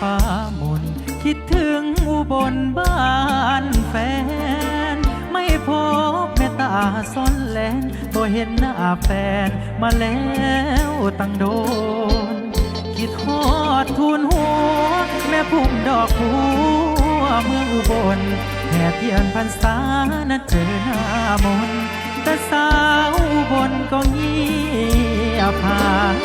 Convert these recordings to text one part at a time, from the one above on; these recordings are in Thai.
ฟ้ามุนคิดถึงอุบลบ้านแฟน ไม่พบแม่ตาซ่อนแลนบ่เห็นหน้าแฟนมาแล้วตั้งโดน คิดฮอดทูนหัว แม่พุ่มดอกบัวเมืองอุบลแห่เทียนพรรษานั้นเจอหน้ามนแต่สาวอุบลก็เงียบหาย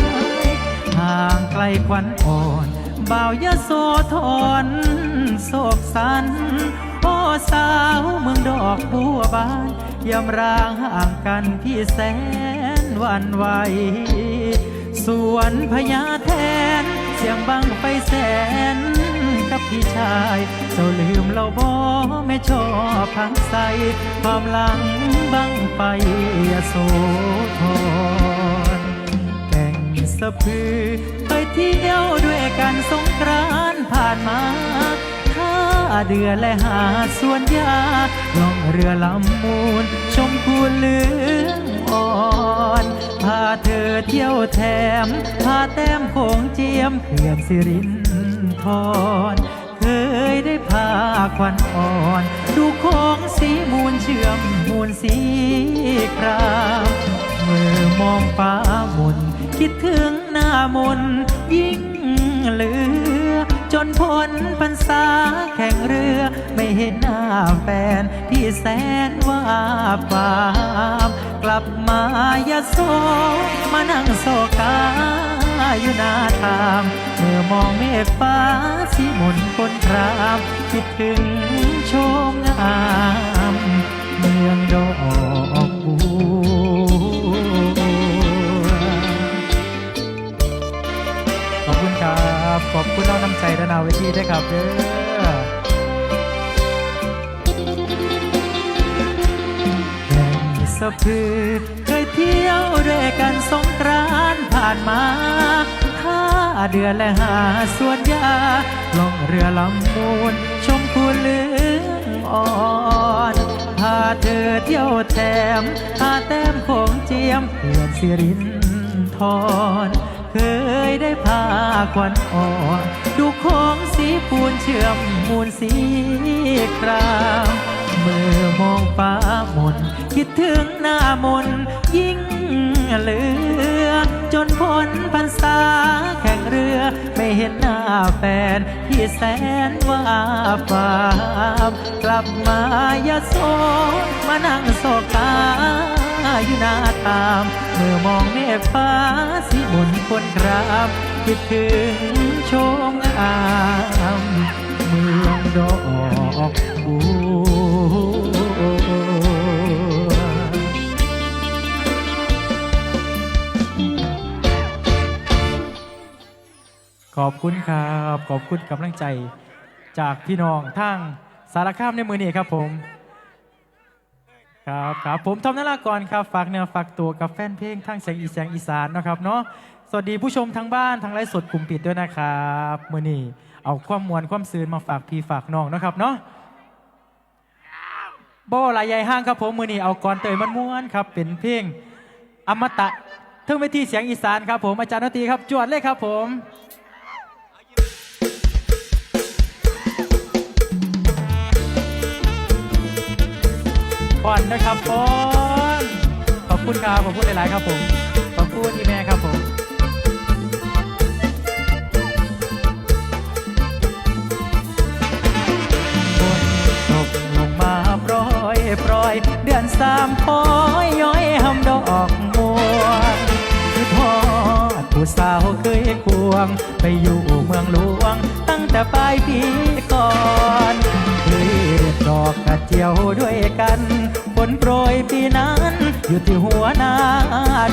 ห่างไกลควันอ่อน บ่าวยโสธรโศกสัน โอ้สาวเมืองดอกบัวบานยามร้างห่างกันพี่แสนวันไหวสวนพญาแทน เสียงบังไฟแสนกับพี่ชายเจ้าลืมเราบ่แม่ชอบพังใส ความหลังบังไฟยโสธรแก่งสะพือ เคยเที่ยวด้วยกันสงกรานผ่านมาท่าเดือและหาดสวนยาล่องเรือลำมูล ชมพูเหลืองอ่อนพาเธอเที่ยวแถมพาแต้มโขงเจียมเขื่อนสิรินทรเคยได้พาควันอ่อน ดูโค้งสีมูลเชื่อมมูลสีครามเมื่อมองฟ้ามนคิดถึง มนยิ่งเหลือ จนพ้นพรรษาแข่งเรือ ไม่เห็นหน้าแฟนที่แสนว่าฟามกลับมายาโซมานั่งโศกาอยู่หน้าทางเมื่อมองเมฆฟ้าสีมนคนครามคิดถึงโชมงาม เมืองดอก ขอบคุณน้องน้ำใจและนาเวทีด้วยครับเด้อแก่งสะพือเคยเที่ยวด้วยกันสงกรานต์ผ่านมาท่าเดือนและหาสวนยาล่องเรือลำมูลชมพูเหลืองอ่อนพาเธอเที่ยวแถมพาแต้มโขงเจียมเพื่อนสิรินทรเคย ควันอ่อนดูโค้งสีปูนเชื่อมมูลสีครามเมื่อมองฟ้ามน คิดถึงหน้ามน ยิ่งเหลือ จนพ้นพรรษาแข่งเรือ ไม่เห็นหน้าแฟน ที่แสนว่าฟามกลับมายาโซมานั่งโศกาอยู่หน้าตาม เมื่อมองเมฆฟ้าสีมนคนคราม คิดถึงชมงามเมืองดอกบัวขอบคุณครับ ขอบคุณกำลังใจจากพี่น้องทางสารคามในมือนี้ครับผม ครับครับผมทอมนารากรครับฝากเนื้อฝากตัวกับแฟนเพลงทั้งเสียงอีสานอีสานนะครับเนาะ สวัสดีผู้ชมทางบ้านทางไลฟ์สดกลุ่มปิดด้วยนะครับมือนี้เอาความมวลความซืนมาฝากพี่ฝากน้องนะครับเนาะโบลายใหญ่ห้างครับผมมือนี้เอากรเตยมันม้วนครับ เป็นเพลงอมตะเทิงเวทีเสียงอีสานครับผมอาจารย์นตีครับ จวดเลยครับผมก่อนนะครับปอนขอบคุณครับขอบคุณหลาย ๆ ครับผมขอบคุณที่แม่ครับผม ปรยเดือนสามพอยย้อยหำดอกมัวคือทอดผู้สาวเคยควง ไปอยู่เมืองหลวง ตั้งแต่ปลายปีก่อนเคยเด็ดอกกระเจียวด้วยกันฝนโปรยปีนั้นอยู่ที่หัวหน้า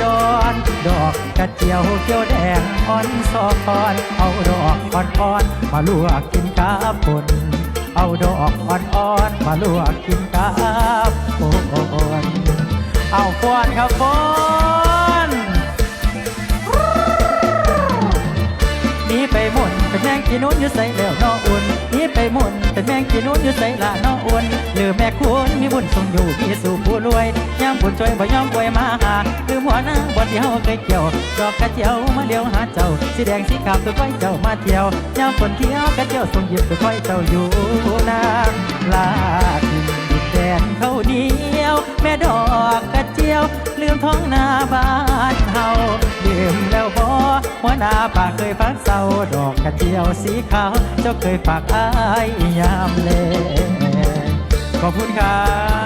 ดอน ดอกกระเจียวเขียวแดงอ่อนซอกอ่อน เอาดอกอ่อนๆมาลวกกินกาฝน เอาดอกอ่อนๆมาลวกกินกับโอนเอาฟอนครับฟอนนีไปหมุนเป็นแมงกินนุ่นอยู่ใส่แล้วนออุ่น ไปหมุนเป็นแมงกีนุ่นอยู่ใส่ละน้องอ้วนหรือแม่คุณมีบุญทรงอยู่มีสู่ผู้รวยย่างบุญช่วยบ่ยอมป่วยมาหาหรือหัวหน้าบ่ที่เฮาเคยเกี่ยว ดอกกระเจียวมาเลี้ยวหาเจ้าสีแดงสีขาวตัวก้อยเจ้ามาเที่ยวย่างคนเที่ยวกระเจียวทรงหยิบตัวก้อยเจ้าอยู่นานลาดินดินแดนเขาเดียว แม่ดอกกระเจียว ลืมท้องนาบ้านเฮาดื่มแล้วบ่หัวหน้าปากเคยฟักเศร้าดอกกระเจียวสีขาว เจ้าเคยฝากอายยามเลขอบคุณครับ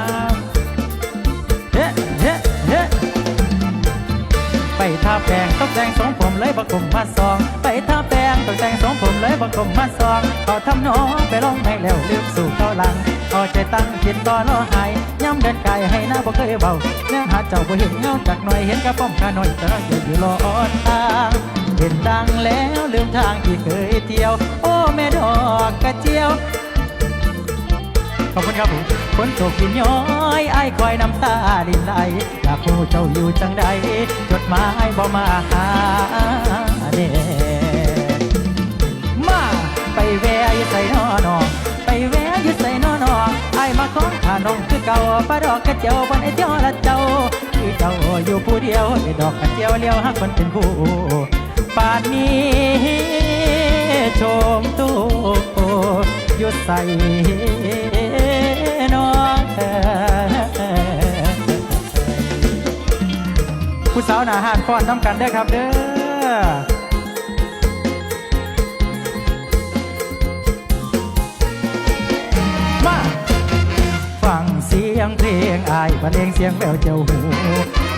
ไปทาแป้งตกแต่งสองผมเลยบักกลมมาซอง ไปทาแป้งตกแต่งสองผมเลยบักกลมมาซองเขาทำน้องไปลองให้แล้วลืมสู่เขาหลังเอาใจตั้งคิดต่อรอหายย้ำเดินไกลให้หน้าบ่เคยเบาเนื้อหาเจ้าบ่เห็นเงาจากหน่อยเห็นกระป้อมขาหน่อยแต่อยู่อยู่รอออนทางเห็นดังแล้วลืมทางที่เคยเที่ยว โอ้แม่ดอกกระเจียว ขอบคุณครับผมฝนตกกินย้อยไอ้คอยน้ำตาดินไหลอยากรู้เจ้าอยู่จังใดจดหมายบ่มาหาเด้มาไปแวะอยู่ใส่นอนอไปแวะอยู่ใส่นอนอไอ้มาของขาน้องคือเก่าปลาดอกกระเจียวบนไอ้เจ้าละเจ้าคือเจ้าอยู่ผู้เดียวไอ้ดอกกระเจียวเลี้ยวหักคนเป็นผู้ป่านนี้ชมตู้อยู่ใส่ ผู้สาวหนาหานฟ้อนน้ำกันได้อครับเด้อมาฟังเสียงเพลงอายบรรเลงเสียงแววเจ้าหู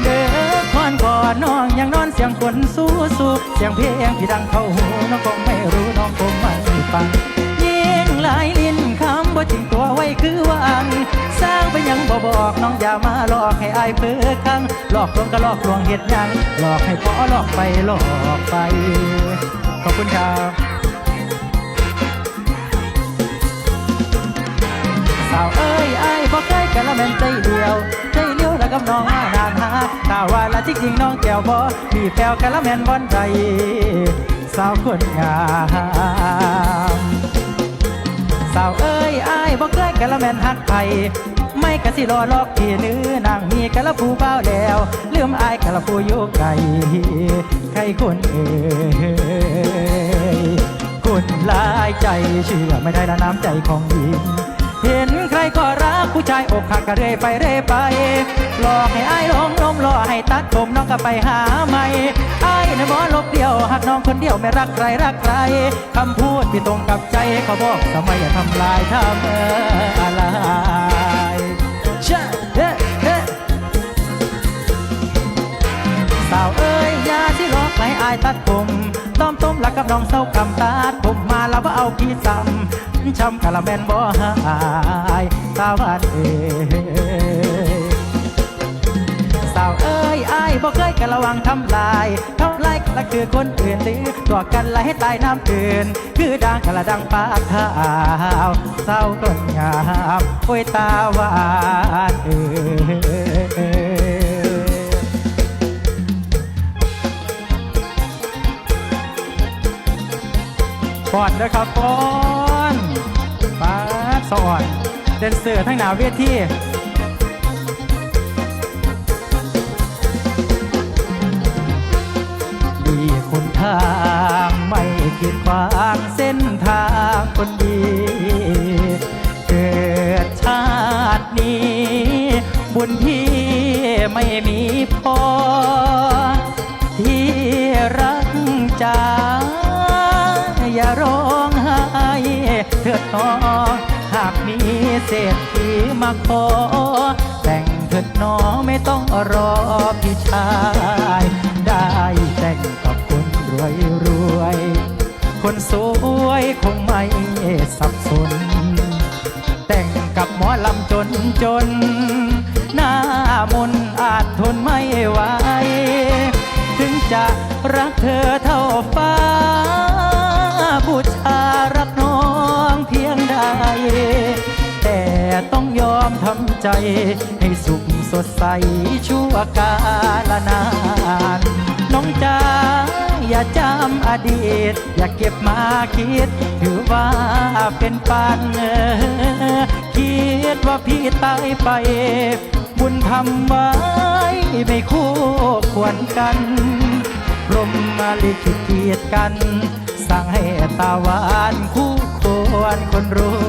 เด้อคอนก่อนน้องยังนอนเสียงคนสู้สู้เสียงเพลงที่ดังเข้าหูน้องคงไม่รู้น้องคงไม่ฟังายเพอครั้งหลอกลวงก็หลอกลวงเห็ดยังหลอกให้พอหลอกไปหลอกไป ขอบคุณครับสาวเอ้ยไอ้บอกได้กันละแม่นใจเดียว ใจเลี้ยวแล้วกับน้องมานานหาถ้าว่าละจริงๆน้องแก้วบอมีแปวกันละแม่นบอนใจสาวคนงามสาวเอ้ยไอ้ายบอกได้กันละแม่นหักไผ ไม่กะสิรอลอกพี่เนื้อนางมีกันละผู้เบาแล้ว ลืมอายกันละผู้อยู่ไกลใครคนเอ่ยคุณหลายใจเชื่อไม่ได้ละน้ำใจของหญิงเห็นใครก็รักผู้ชายอกหักก็เรื่อยไปเรื่อยไปหลอกให้อ้ายลงลมหล่อให้ตัดผมน้องก็ไปหาใหม่อ้ายนะหมอลบเดียวหักน้องคนเดียวไม่รักใครรักใครคำพูดที่ตรงกับใจเขาบอกทำไมอย่าทำลายทำอะไร กับน้องเศร้ากำตัดผมมาแล้วว่าเอาพี่ซ้ำช้ำกะละแมนบ่หายสาวอันเอ้ยสาวเอ้ยอายบ่เคยกันระวังทำลายทำลายก็คือคนอื่นหรือตัวกันละให้ตายน้ำอื่น คือดังกะละดังปากขาวสาวต้นงามโอ้ยตาหวานเอ้ย ก่อนนะครับก่อนปาดสอนเดนเซอร์ทั้งหนาเวทีดีคุณทางไม่คิดขวางเส้นทางคนดี เกิดชาตินี้ บุญพี่ไม่มีพอที่รักจา ร้องไห้เถิดน้องหากมีเศรษฐีมาขอ แต่งเถิดน้องไม่ต้องรอพี่ชาย ได้แต่งกับคนรวยรวย คนสวยคงไม่สับสน แต่งกับหมอลำจนจน ใจให้สุขสดใสชั่วกาลนานน้องจ๋าอย่าจำอดีต อย่าเก็บมาคิด ถือว่าเป็นปันเออคิดว่าพี่ตายไป บุญทำไว้ไม่คู่ควรกันพรมมาลิขิตเกียดกัน สั่งให้ตาหวานคู่ควรคนรู้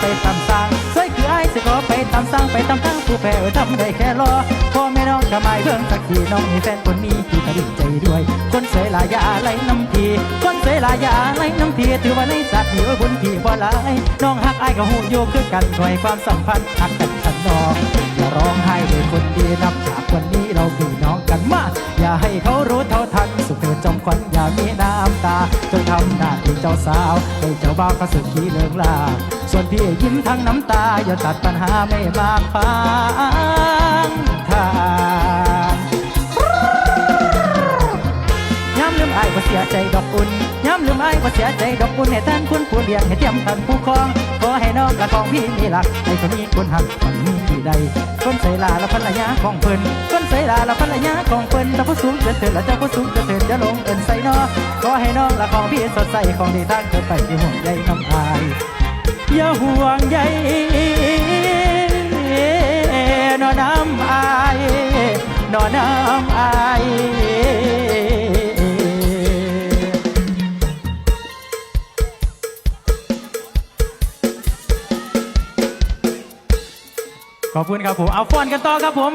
ไอ้ายสิขอไปตามสร้างสวยคือไอ้ายสิขอไปตามสร้างไปตามทางผู้แพ้เออทำได้แค่รอพ่อแม่น้องก็ไม่เบิ่งสักทีน้องมีแฟนคนนี้พี่ก็ดีใจด้วย คนสวยหลายอยาไหลน้ำพีคนสวยหลายอยาไหลน้ำพีถือว่าในสัตว์มีไว้บุญพี่บ่หลายน้องฮักไอ้ายก็หูโยกคือกันหน่วยความสัมพันธ์หักกันฉันน้องอย่าร้องไห้เลยคนดีนับจากวันนี้เราพี่น้องกันมาอย่าให้เขารู้เท่าทันสุขเถิดจอมขวัญอย่ามีน้ำตาจงทำหน้า เจ้าสาวให้เจ้าบ่าวเขาสุขีเลิงลาส่วนพี่ยิ้มทั้งน้ำตา อย่าตัดปัญหาไม่บากพางทาง เสียใจดอกอุ่นย้ำลืมไอ้ายว่าเสียใจดอกอุ่นให้ท่านคุณผู้เลี้ยงให้เตรียมท่านผู้ครองขอให้น้องและของพี่มีหลักให้คนนี้คนหักคนนี้ที่ใดคนใส่ลาและภรรยาของเพิ่นคนใส่ลาและภรรยาของเพิ่นแต่ผู้สูงเกินเถิดและเจ้าผู้สูงเกินเถิดจะลงเอินใส่นอขอให้น้องและของพี่สดใสของดีทางเกิดไปที่ห่วงใยน้ำอายอย่าห่วงใยนอน้ำอายนอน้ำอาย ขอบคุณครับผม เอาฟอนกันต่อครับผม